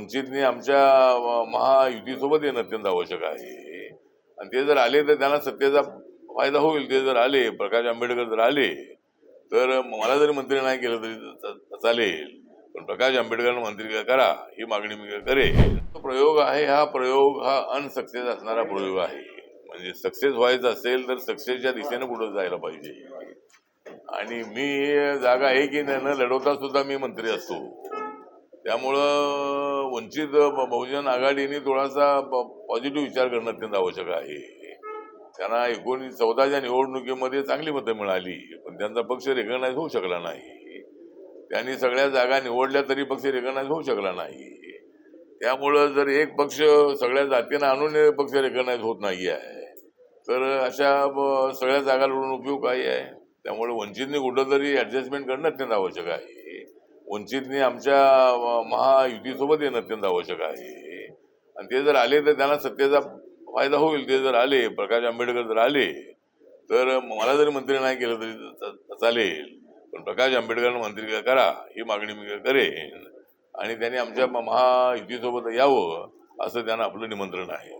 वंचितने आमच्या महायुतीसोबत येणं अत्यंत आवश्यक आहे. आणि ते जर आले तर त्यांना सत्तेचा फायदा होईल. ते जर आले प्रकाश आंबेडकर जर आले तर मला जरी मंत्री नाही केलं तरी चालेल. पण प्रकाश आंबेडकरांना मंत्री करा ही मागणी मी करेल. तो प्रयोग आहे हा प्रयोग हा अनसक्सेस असणारा प्रयोग आहे. म्हणजे सक्सेस व्हायचं असेल तर सक्सेसच्या दिशेने पुढे जायला पाहिजे. आणि मी जागा आहे की नाही न लढवता सुद्धा मी मंत्री असतो. त्यामुळं वंचित बहुजन आघाडीने थोडासा पॉझिटिव्ह विचार करणं अत्यंत आवश्यक आहे. त्यांना एकोणीस चौदाच्या निवडणुकीमध्ये चांगली मतं मिळाली पण त्यांचा पक्ष रेकग्नाईज होऊ शकला नाही. त्यांनी सगळ्या जागा निवडल्या तरी पक्ष रेकग्नाईज होऊ शकला नाही. त्यामुळं जर एक पक्ष सगळ्या जातीनं आणून पक्ष रेकग्नाईज होत नाही आहे तर अशा सगळ्या जागा लढून उपयोग काही आहे. त्यामुळे वंचितने कुठंतरी ॲडजस्टमेंट करणं अत्यंत आवश्यक आहे. वंचितने आमच्या महायुतीसोबत येणं अत्यंत आवश्यक आहे. आणि ते जर आले तर त्यांना सत्तेचा फायदा होईल. ते जर आले प्रकाश आंबेडकर जर आले तर मला जरी मंत्री नाही केलं तरी चालेल. पण प्रकाश आंबेडकरांना मंत्री करा ही मागणी मी करेन. आणि त्यांनी आमच्या महायुतीसोबत यावं असं त्यांना आपलं निमंत्रण आहे.